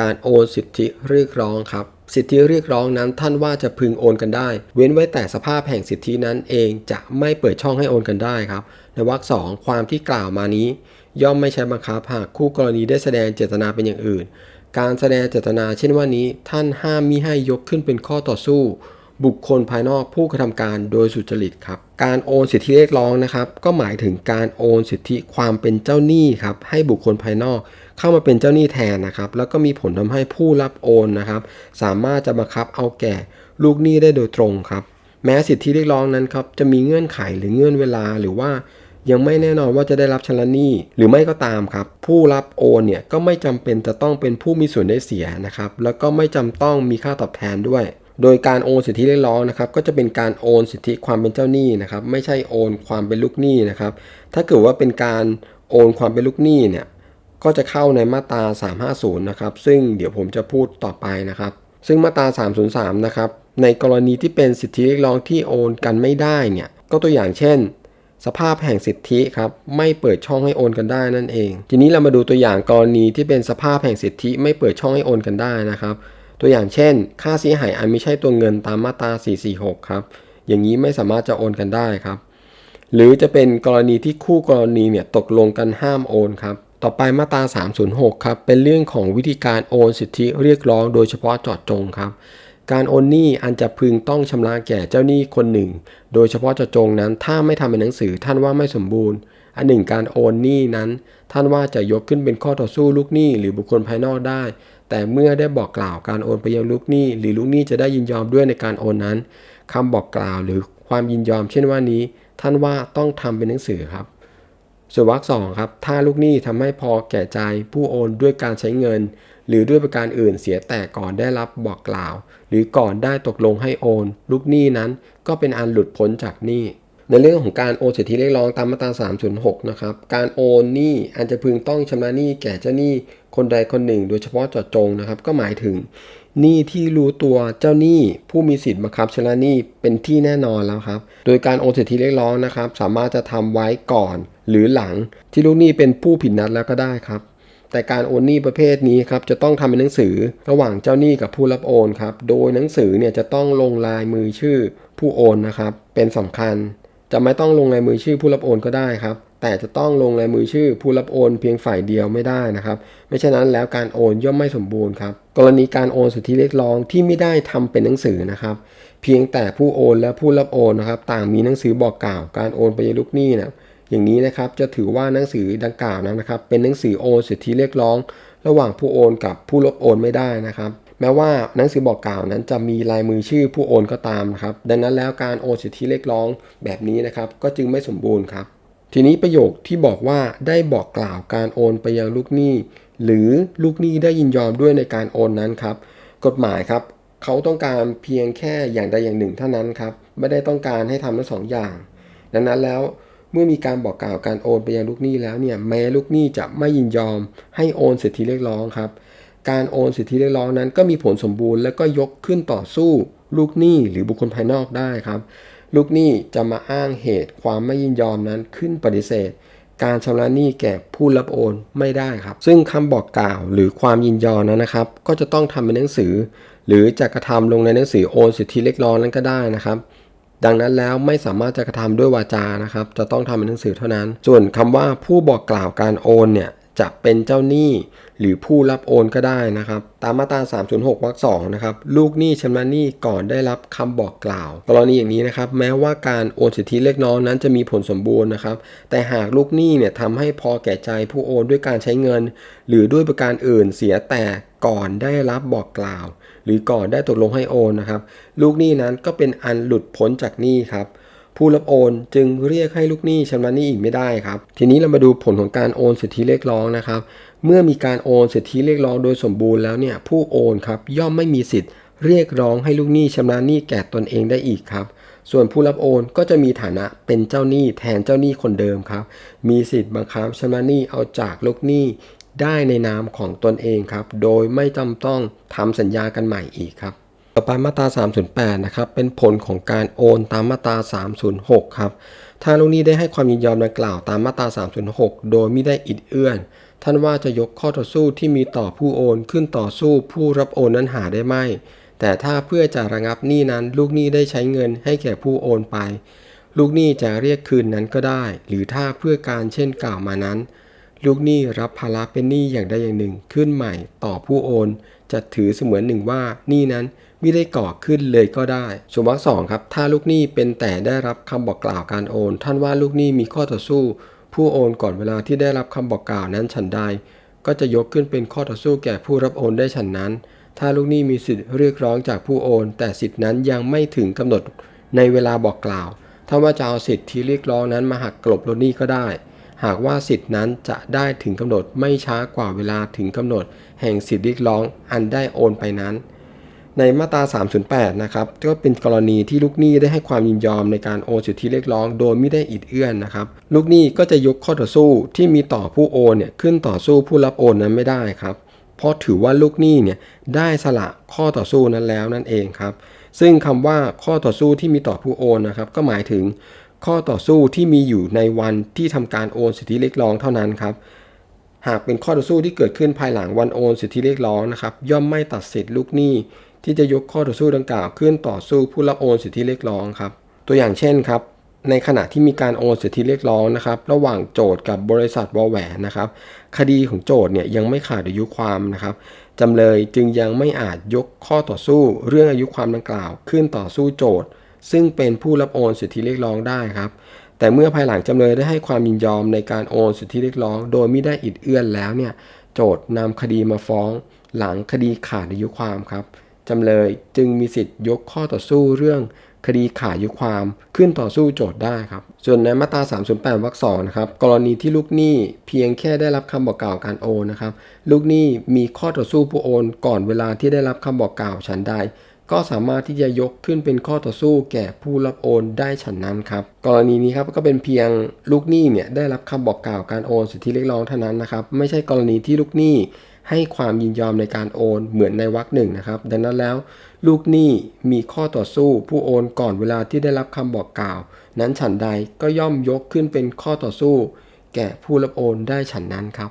การโอนสิทธิเรียกร้องครับ สิทธิเรียกร้องนั้นท่านว่าจะพึงโอนกันได้ เว้นไว้แต่สภาพแห่งสิทธินั้นเองจะไม่เปิดช่องให้โอนกันได้ครับ ในวรรคสองความที่กล่าวมานี้ ย่อมไม่ใช้บังคับหากคู่กรณีได้แสดงเจตนาเป็นอย่างอื่น การแสดงเจตนาเช่นว่านี้ ท่านห้ามมิให้ยกขึ้นเป็นข้อต่อสู้ บุคคลภายนอกผู้กระทำการโดยสุจริตครับ การโอนสิทธิเรียกร้องนะครับ ก็หมายถึงการโอนสิทธิความเป็นเจ้าหนี้ครับให้บุคคลภายนอก เข้ามาเป็นเจ้าหนี้แทนนะครับ แล้วก็มีผลทำให้ผู้รับโอนนะครับ สามารถจะบังคับเอาแก่ลูกหนี้ได้โดยตรงครับ แม้สิทธิเรียกร้องนั้นครับจะมีเงื่อนไขหรือเงื่อนเวลาหรือว่ายังไม่แน่นอนว่าจะได้รับชำระหนี้หรือไม่ก็ตามครับ ผู้รับโอนเนี่ยก็ไม่จำเป็นจะต้องเป็นผู้มีส่วนได้เสียนะครับ แล้วก็ไม่จำต้องมีค่าตอบแทนด้วย โดยการโอนสิทธิเรียกร้องนะครับ ก็จะเป็นการโอนสิทธิความเป็นเจ้าหนี้นะครับ ไม่ใช่โอนความเป็นลูกหนี้นะครับ ถ้าเกิดว่าเป็นการโอนความเป็นลูกหนี้เนี่ย ก็จะเข้าในมาตรา 350 นะครับ ซึ่งเดี๋ยวผมจะพูดต่อไปนะครับ ซึ่งมาตรา 303 นะครับ ในกรณีที่เป็นสิทธิเรียกร้องที่โอนกันไม่ได้เนี่ย ก็ตัวอย่างเช่น สภาพแห่งสิทธิครับ ไม่เปิดช่องให้โอนกันได้นั่นเอง ทีนี้เรามาดูตัวอย่างกรณีที่เป็นสภาพแห่งสิทธิไม่เปิดช่องให้โอนกันได้นะครับ ตัวอย่างเช่น ค่าเสียหายอันไม่ใช่ตัวเงินตามมาตรา 446 ครับ อย่างนี้ไม่สามารถจะโอนกันได้ครับ หรือจะเป็นกรณีที่คู่กรณีเนี่ยตกลงกันห้ามโอนครับ ต่อไปมาตรา 306 ครับ เป็นเรื่องของวิธีการโอนสิทธิเรียกร้องโดยเฉพาะเจาะจงครับ การโอนหนี้อันจะพึงต้องชำระแก่เจ้าหนี้คนหนึ่ง โดยเฉพาะเจาะจงนั้น ถ้าไม่ทำเป็นหนังสือท่านว่าไม่สมบูรณ์ อันหนึ่งการโอนหนี้นั้น ท่านว่าจะยกขึ้นเป็นข้อต่อสู้ลูกหนี้หรือบุคคลภายนอกได้ แต่เมื่อได้บอกกล่าวการโอนไปยังลูกหนี้ หรือลูกหนี้จะได้ยินยอมด้วยในการโอนนั้นคำบอกกล่าวหรือความยินยอมเช่นว่านี้ ท่านว่าต้องทำเป็นหนังสือครับ ส่วนวรรคสองครับ ถ้าลูกหนี้ทำให้พอแก่ใจผู้โอนด้วยการใช้เงิน หรือด้วยประการอื่นเสียแต่ก่อนได้รับบอกกล่าว หรือก่อนได้ตกลงให้โอน ลูกหนี้นั้นก็เป็นอันหลุดพ้นจากหนี้ในเรื่องของการโอนสิทธิเรียกร้องตามมาตรา 306 นะครับ การโอนหนี้อันจะพึงต้องชำระหนี้แก่เจ้าหนี้คนใดคนหนึ่ง โดยเฉพาะเจาะจงนะครับ ก็หมายถึง หนี้ที่รู้ตัวเจ้าหนี้ผู้มีสิทธิ์บังคับชำระหนี้เป็นที่แน่นอนแล้วครับ โดยการโอนสิทธิเรียกร้องนะครับ สามารถจะทำไว้ก่อนหรือหลังที่ลูกหนี้เป็นผู้ผิดนัดแล้วก็ได้ครับ แต่การโอนหนี้ประเภทนี้ครับจะต้องทำเป็นหนังสือระหว่างเจ้าหนี้กับผู้รับโอนครับ โดยหนังสือเนี่ยจะต้องลงลายมือชื่อผู้โอนนะครับ เป็นสำคัญ จะไม่ต้องลงลายมือชื่อผู้รับโอนก็ได้ครับ แต่จะต้องลงลายมือชื่อผู้รับโอนเพียงฝ่ายเดียวไม่ได้นะครับไม่เช่นนั้นแล้วการโอนย่อมไม่สมบูรณ์ครับกรณีการโอนสิทธิเรียกร้องที่ไม่ได้ทำเป็นหนังสือนะครับเพียงแต่ผู้โอนและผู้รับโอนนะครับต่างมีหนังสือบอกกล่าวการโอนไปยังลูกหนี้นะอย่างนี้นะครับจะถือว่าหนังสือดังกล่าวนั้นนะครับ เป็นหนังสือโอนสิทธิเรียกร้อง ระหว่างผู้โอนกับผู้รับโอนไม่ได้นะครับ แม้ว่าหนังสือบอกกล่าวนั้นจะมีลายมือชื่อผู้โอนก็ตามนะครับ ดังนั้นแล้วการโอนสิทธิเรียกร้องแบบนี้นะครับ ก็จึงไม่สมบูรณ์ครับ ทีนี้ประโยคที่บอกว่าได้บอกกล่าวการโอนไปยังลูกหนี้ หรือลูกหนี้ได้ยินยอมด้วยในการโอนนั้นครับ กฎหมายครับเขาต้องการเพียงแค่อย่างใดอย่างหนึ่งเท่านั้นครับไม่ได้ต้องการให้ทำทั้งสองอย่าง ดังนั้นแล้วเมื่อมีการบอกกล่าวการโอนไปยังลูกหนี้แล้วเนี่ยแม้ลูกหนี้จะไม่ยินยอม ให้โอนสิทธิเรียกร้องครับ การโอนสิทธิเรียกร้องนั้น ก็มีผลสมบูรณ์ และก็ยกขึ้นต่อสู้ลูกหนี้หรือบุคคลภายนอกได้ครับ ลูกหนี้จะมาอ้างเหตุความไม่ยินยอมนั้นขึ้นปฏิเสธ การชำระหนี้แก่ผู้รับโอนไม่ได้ครับ ซึ่งคำบอกกล่าวหรือความยินยอมนั้นนะครับ ก็จะต้องทำเป็นหนังสือ หรือจะกระทำลงในหนังสือโอนสิทธิเรียกร้องนั้นก็ได้นะครับดังนั้นแล้วไม่สามารถจะกระทำด้วยวาจานะครับ จะต้องทำเป็นหนังสือเท่านั้น ส่วนคำว่าผู้บอกกล่าวการโอนเนี่ย จะเป็นเจ้าหนี้หรือผู้รับโอนก็ได้นะครับ ตามมาตรา 306วรรคสองนะครับ ลูกหนี้ชำระหนี้ก่อนได้รับคำบอกกล่าว กรณีอย่างนี้นะครับ แม้ว่าการโอนสิทธิเล็กน้อยนั้นจะมีผลสมบูรณ์นะครับ แต่หากลูกหนี้เนี่ยทำให้พอแก่ใจผู้โอนด้วยการใช้เงิน หรือด้วยประการอื่นเสียแต่ก่อนได้รับบอกกล่าว หรือก่อนได้ตกลงให้โอนนะครับ ลูกหนี้นั้นก็เป็นอันหลุดพ้นจากหนี้ครับ ผู้รับโอนจึงเรียกให้ลูกหนี้ชำระหนี้อีกไม่ได้ครับ ทีนี้เรามาดูผลของการโอนสิทธิเรียกร้องนะครับ เมื่อมีการโอนสิทธิเรียกร้องโดยสมบูรณ์แล้วเนี่ยผู้โอนครับย่อมไม่มีสิทธิ์ เรียกร้องให้ลูกหนี้ชำระหนี้แก่ตนเองได้อีกครับ ส่วนผู้รับโอนก็จะมีฐานะเป็นเจ้าหนี้แทนเจ้าหนี้คนเดิมครับ มีสิทธิ์บังคับชำระหนี้เอาจากลูกหนี้ได้ในนามของตนเองครับ โดยไม่จำต้องทำสัญญากันใหม่อีกครับ ต่อไปมาตรา 308 นะครับ เป็นผลของการโอนตามมาตรา 306 ครับถ้าลูกหนี้ได้ให้ความยินยอมดังกล่าวตามมาตรา 306 โดยไม่ได้อิดเอื้อน ท่านว่าจะยกข้อต่อสู้ที่มีต่อผู้โอนขึ้นต่อสู้ผู้รับโอนนั้นหาได้ไหม แต่ถ้าเพื่อจะระงับหนี้นั้น ลูกหนี้ได้ใช้เงินให้แก่ผู้โอนไป ลูกหนี้จะเรียกคืนนั้นก็ได้ หรือถ้าเพื่อการเช่นกล่าวมานั้น ลูกหนี้รับภาระเป็นหนี้อย่างใดอย่างหนึ่งขึ้นใหม่ต่อผู้โอน จะถือเสมือนหนึ่งว่าหนี้นั้น ไม่ได้ก่อขึ้นเลยก็ได้ส่วนวรรคสองครับ ถ้าลูกหนี้เป็นแต่ได้รับคำบอกกล่าวการโอน ท่านว่าลูกหนี้มีข้อต่อสู้ ผู้โอนก่อนเวลาที่ได้รับคำบอกกล่าวนั้นฉันใด ก็จะยกขึ้นเป็นข้อต่อสู้แก่ผู้รับโอนได้ฉันนั้น ถ้าลูกหนี้มีสิทธิ์เรียกร้องจากผู้โอน แต่สิทธินั้นยังไม่ถึงกำหนดในเวลาบอกกล่าว ถ้าว่าจะเอาสิทธิ์ที่เรียกร้องนั้นมาหักกลบลูกหนี้ก็ได้หากว่าสิทธินั้นจะได้ถึงกำหนดไม่ช้ากว่าเวลาถึงกำหนด แห่งสิทธิเรียกร้องอันได้โอนไปนั้น ในมาตรา 308 นะครับก็เป็นกรณีที่ลูกหนี้ได้ให้ความยินยอมในการโอนสิทธิเรียกร้อง โดยไม่ได้อิดเอื้อนนะครับ ลูกหนี้ก็จะยกข้อต่อสู้ที่มีต่อผู้โอนเนี่ยขึ้นต่อสู้ผู้รับโอนนั้นไม่ได้ครับ เพราะถือว่าลูกหนี้เนี่ยได้สละข้อต่อสู้นั้นแล้วนั่นเองครับ ซึ่งคำว่าข้อต่อสู้ที่มีต่อผู้โอนนะครับ ก็หมายถึงข้อต่อสู้ที่มีอยู่ในวันที่ทำการโอนสิทธิเรียกร้องเท่านั้นครับหากเป็นข้อต่อสู้ที่เกิดขึ้นภายหลังวันโอนสิทธิเรียกร้องนะครับ ย่อมไม่ตัดสิทธิลูกหนี้ ที่จะยกข้อต่อสู้ดังกล่าวขึ้นต่อสู้ผู้รับโอนสิทธิเรียกร้องครับ ตัวอย่างเช่นครับในขณะที่มีการโอนสิทธิเรียกร้องนะครับระหว่างโจทย์กับบริษัทวอลแหวนนะครับคดีของโจทย์เนี่ยยังไม่ขาดอายุความนะครับจำเลยจึงยังไม่อาจยกข้อต่อสู้เรื่องอายุความดังกล่าว ขึ้นต่อสู้โจทย์ ซึ่งเป็นผู้รับโอนสิทธิเรียกร้องได้ครับ แต่เมื่อภายหลังจำเลยได้ให้ความยินยอมในการโอนสิทธิเรียกร้อง โดยไม่ได้อิดเอื้อนแล้วเนี่ยโจทย์นำคดีมาฟ้อง หลังคดีขาดอายุความครับ จำเลยจึงมีสิทธิ์ยกข้อต่อสู้เรื่องคดีขาดอายุความขึ้นต่อสู้โจทย์ได้ครับ ส่วนในมาตรา 308 วรรคสองนะครับกรณีที่ลูกหนี้เพียงแค่ได้รับคำบอกกล่าวการโอนนะครับ ลูกหนี้มีข้อต่อสู้ผู้โอน ก่อนเวลาที่ได้รับคำบอกกล่าวฉันใด ก็สามารถที่จะยกขึ้นเป็นข้อต่อสู้แก่ผู้รับโอนได้ฉันนั้นครับ กรณีนี้ครับก็เป็นเพียงลูกหนี้เนี่ยได้รับคำบอกกล่าวการโอนสิทธิเรียกร้องเท่านั้นนะครับ ไม่ใช่กรณีที่ลูกหนี้ ให้ความยินยอมในการโอนเหมือนในวรรคหนึ่งนะครับ ดังนั้นแล้ว ลูกหนี้มีข้อต่อสู้ผู้โอนก่อนเวลาที่ได้รับคำบอกกล่าว นั้นฉันใดก็ย่อมยกขึ้นเป็นข้อต่อสู้ แก่ผู้รับโอนได้ฉันนั้นครับ